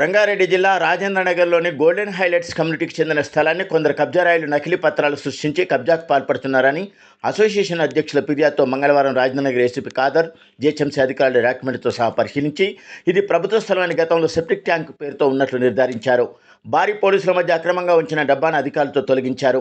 రంగారెడ్డి జిల్లా రాజేంద్రనగర్లోని golden highlights కమ్యూనిటీకి చెందిన స్థలాన్ని కొందరు కబ్జారాయులు నకిలీ పత్రాలు సృష్టించి కబ్జాకు పాల్పడుతున్నారని అసోసియేషన్ అధ్యక్షుల ఫిర్యాదుతో మంగళవారం రాజేంద్రనగర్ ఏసీపీ ఖాదర్ జిహెచ్ఎంసీ అధికారుల డాక్యుమెంట్తో సహా పరిశీలించి ఇది ప్రభుత్వ స్థలమైన గతంలో సెప్టిక్ ట్యాంక్ పేరుతో ఉన్నట్లు నిర్ధారించారు. భారీ పోలీసుల మధ్య అక్రమంగా ఉంచిన డబ్బాను అధికారులతో తొలగించారు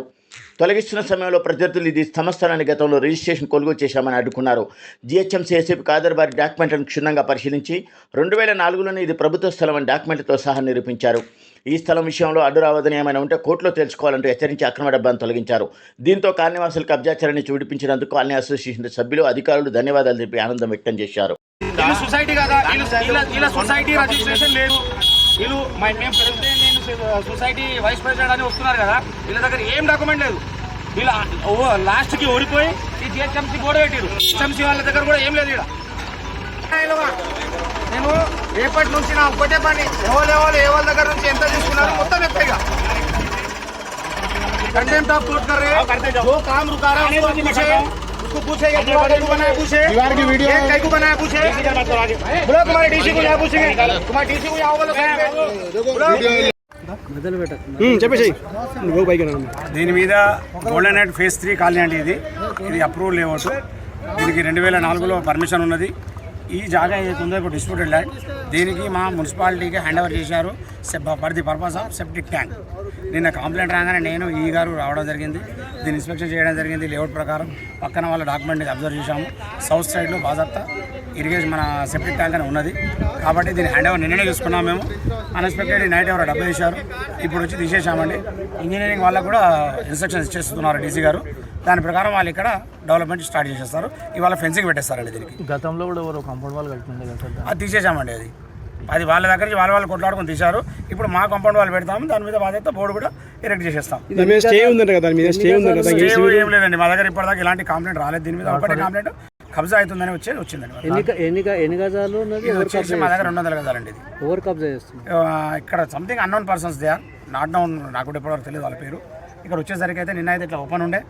తొలగిస్తున్న సమయంలో ప్రత్యర్థులు ఇది తమ స్థలాన్ని గతంలో రిజిస్ట్రేషన్ కొనుగోలు చేశామని అడ్డుకున్నారు జీహెచ్ఎంసీ ఏసీపీ ఖాదర్ వారి డాక్యుమెంట్లను క్షుణ్ణంగా పరిశీలించి రెండు వేల నాలుగులోనే ఇది ప్రభుత్వ స్థలం అని డాక్యుమెంట్లతో సహా నిరూపించారు ఈ స్థలం విషయంలో అడ్డు రావదని ఏమైనా ఉంటే కోర్టులో తెలుసుకోవాలంటూ హెచ్చరించి అక్రమ డబ్బాను తొలగించారు దీంతో కాలనీవాసులు కబ్జాచరణి చూడిపించినందుకు కాలనీ అసోసియేషన్ సభ్యులు అధికారులు ధన్యవాదాలు తెలిపి ఆనందం వ్యక్తం చేశారు సొసైటీ కదా సొసైటీ రిజిస్ట్రేషన్ లేదు వీళ్ళు మేము సొసైటీ వైస్ ప్రెసిడెంట్ అని వస్తున్నారు కదా వీళ్ళ దగ్గర ఏం డాక్యుమెంట్ లేదు వీళ్ళ లాస్ట్ కి ఓడిపోయి ఈ జిహెచ్ఎంసీ కూడా పెట్టారు జిహెచ్ఎంసీ వాళ్ళ దగ్గర కూడా ఏం లేదు ఇక్కడ నేను రేపటి నుంచి నా ఒక్కటే పని ఎవరు ఎవరు ఏ వాళ్ళ దగ్గర నుంచి ఎంత తీసుకున్నారు మొత్తం ఎత్తగా कंटेम्प्ट ऑफ कोर्ट कर रहे हैं जो काम रुका रहा है उसको पूछे उसको पूछे ये दीवार कैसे बनाया पूछे दीवार की वीडियो ये कैसे बनाया पूछे बोलो तुम्हारे डीसी को यहाँ पूछेंगे तुम्हारे डीसी को यहाँ बोलो చెప్పేసి నువ్వు పైకి దీని మీద golden night phase three colony అండి ఇది. ఇది అప్రూవల్ లేఅవుట్ దీనికి రెండు వేల నాలుగులో పర్మిషన్ ఉన్నది. ఈ జాగా ఏదైతే ఉందో ఇప్పుడు డిస్ప్యూటెడ్ ల్యాండ్ దీనికి మా మున్సిపాలిటీకి హ్యాండ్ ఓవర్ చేశారు for the purpose of septic tank నిన్న కంప్లైంట్ రాగానే నేను ఈ గారు రావడం జరిగింది. దీన్ని ఇన్స్పెక్షన్ చేయడం జరిగింది. లేఅవుట్ ప్రకారం పక్కన వాళ్ళ డాక్యుమెంట్ అబ్జర్వ్ చేశాము. సౌత్ సైడ్లో బాజాప్తా ఇరిగేషన్ మన సెప్టిక్ ట్యాంక్ అని ఉన్నది. కాబట్టి దీన్ని హ్యాండ్ ఓవర్ నిన్ననే చూసుకున్నాం మేము. అన్ఎక్స్పెక్టెడ్ నైట్ ఎవరో డబ్బు వేశారు. ఇప్పుడు వచ్చి తీసేసామండి ఇంజనీరింగ్ వాళ్ళకు కూడా ఇన్స్ట్రక్షన్స్ ఇచ్చేస్తున్నారు డీసీ గారు. దాని ప్రకారం వాళ్ళు ఇక్కడ డెవలప్మెంట్ స్టార్ట్ చేసేస్తారు. ఇవాళ ఫెన్సింగ్ పెట్టేస్తారండి దీనికి. గతంలో కూడా ఎవరో కాంపౌండ్ వాళ్ళు కట్టిండే కదా అది తీసేసామండి అది. అది వాళ్ళ దగ్గర నుంచి వాళ్ళ వాళ్ళు కొట్లాడుకొని తీశారు. ఇప్పుడు మా కాంపౌండ్ వాళ్ళు పెడతాము దాని మీద బాధ్యత బోర్డు కూడా ఎరెక్ట్ చేసేస్తాం. స్టే ఉందంట కదా దాని మీద స్టే ఉందంట దానికి స్టే ఏం లేదండి మా దగ్గర ఇప్పటిదాకా ఇలాంటి కంప్లైంట్ రాలేదు. దీని మీద ఒకటే కంప్లైంట్ కబ్జా అవుతుందని వచ్చి వచ్చిందండి ఎన్ని ఎన్ని ఎన్ని గజాలు వచ్చేసి మా దగ్గర రెండు వందల గదాలండి ఇది. ఓవర్ కబ్జా చేస్తుంది ఇక్కడ something unknown persons they are not known నాకు కూడా ఎప్పటివరకు తెలియదు వాళ్ళ పేరు. ఇక్కడ వచ్చేసరికి అయితే నిన్న అయితే ఇట్లా ఓపెన్ ఉండే.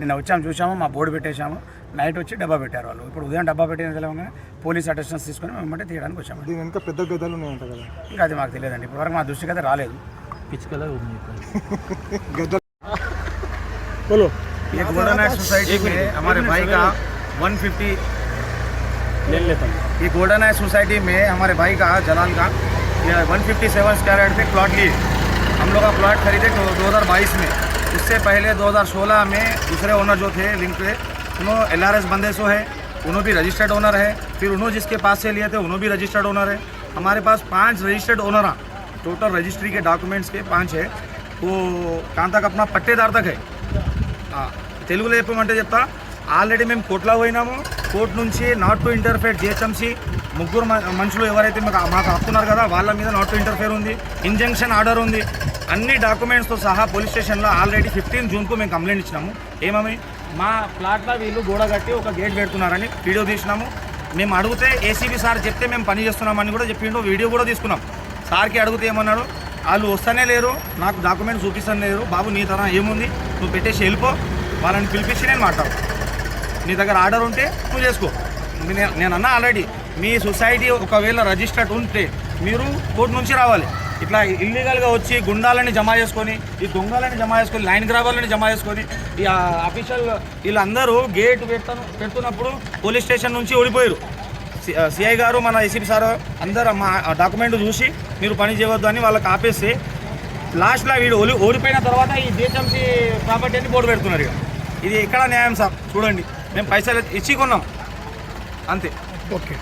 నిన్న వచ్చాము చూసాము మా బోర్డు పెట్టేశాము నైట్ వచ్చి డబ్బా పెట్టారు వాళ్ళు ఇప్పుడు ఉదయం డబ్బా పెట్టిన తెలవగానే పోలీస్ అటెస్టెన్స్ తీసుకొని మేము తీయడానికి వచ్చాము దీని వెనక పెద్ద గదాలు ఉన్నాయంట కదా ఇంకా అది మాకు తెలియదండి ఇప్పటివరకు మా దృష్టికి అయితే రాలేదు పిచ్చుకలా ఉంది గద్ద बोलो ये गोल्डन नाइट सोसाइटी में हमारे भाई का 150 ले लेता ये गोल्डन नाइट सोसाइटी में हमारे भाई का जलाल का ये 157 स्क्वायर यार्ड पे प्लॉट लिए हम लोग का प्लॉट खरीदे तो 2022 में उससे पहले 2016 में दूसरे ओनर जो थे लिंक पे उन्होंने एल आर एस बंदेसो है उन्होंने भी रजिस्टर्ड ओनर है फिर उन्होंने जिसके पास से लिए थे उन्होंने भी रजिस्टर्ड ओनर है हमारे पास पांच रजिस्टर्ड ओनर हैं टोटल रजिस्ट्री के डॉक्यूमेंट्स के पांच है वो कहाँ तक अपना पट्टेदार तक है ఆ, తెలుగులో చెప్పమంటే చెప్తా ఆల్రెడీ మేము కోర్టులో పోయినాము కోర్టు నుంచి నాట్ టు ఇంటర్ఫేర్ జిహెచ్ఎంసీ ముగ్గురు మ- మనుషులు ఎవరైతే మాకు మాకు ఆపుతున్నారు కదా వాళ్ళ మీద నాట్ టు ఇంటర్ఫేర్ ఉంది ఇంజంక్షన్ ఆర్డర్ ఉంది అన్ని డాక్యుమెంట్స్తో సహా పోలీస్ స్టేషన్లో ఆల్రెడీ ఫిఫ్టీన్ జూన్కు మేము కంప్లైంట్ ఇచ్చినాము. ఏమని మా ప్లాట్లో వీళ్ళు గోడ కట్టి ఒక గేట్ పెడుతున్నారని వీడియో తీసినాము. మేము అడిగితే ఏసీబీ సార్ చెప్తే మేము పని చేస్తున్నామని కూడా చెప్పిండు వీడియో కూడా తీసుకున్నాం. సార్కి అడిగితే ఏమన్నాడు? వాళ్ళు వస్తూనే లేరు నాకు డాక్యుమెంట్ చూపిస్తాను లేరు బాబు నీ తన ఏముంది? నువ్వు పెట్టేసి వెళ్ళిపో వాళ్ళని పిలిపించి నేను మాట్లాడు నీ దగ్గర ఆర్డర్ ఉంటే నువ్వు చేసుకో. నేను నేను అన్నా ఆల్రెడీ మీ సొసైటీ ఒకవేళ రిజిస్టర్డ్ ఉంటే మీరు కోర్టు నుంచి రావాలి. ఇట్లా ఇల్లీగల్గా వచ్చి గుండాలని జమ చేసుకొని ఈ దొంగలని జమ చేసుకొని లైన్ గ్రాబర్లని జమ చేసుకొని ఈ అఫీషియల్ వీళ్ళందరూ గేట్ పెట్టను పెడుతున్నప్పుడు పోలీస్ స్టేషన్ నుంచి ఓడిపోయారు. సి- సిఐ గారు మన ఏసీపీ సార్ అందరు మా డాక్యుమెంట్ చూసి మీరు పని చేయవద్దు అని వాళ్ళకి ఆపేసి లాస్ట్లో వీడు ఓడి ఓడిపోయిన తర్వాత ఈ జిహెచ్ఎంసీ ప్రాపర్టీ అని బోర్డు పెడుతున్నారు ఇక. ఇది ఎక్కడ న్యాయం సార్? చూడండి. మేము పైసలు ఇచ్చి కొన్నాం. అంతే. ఓకే.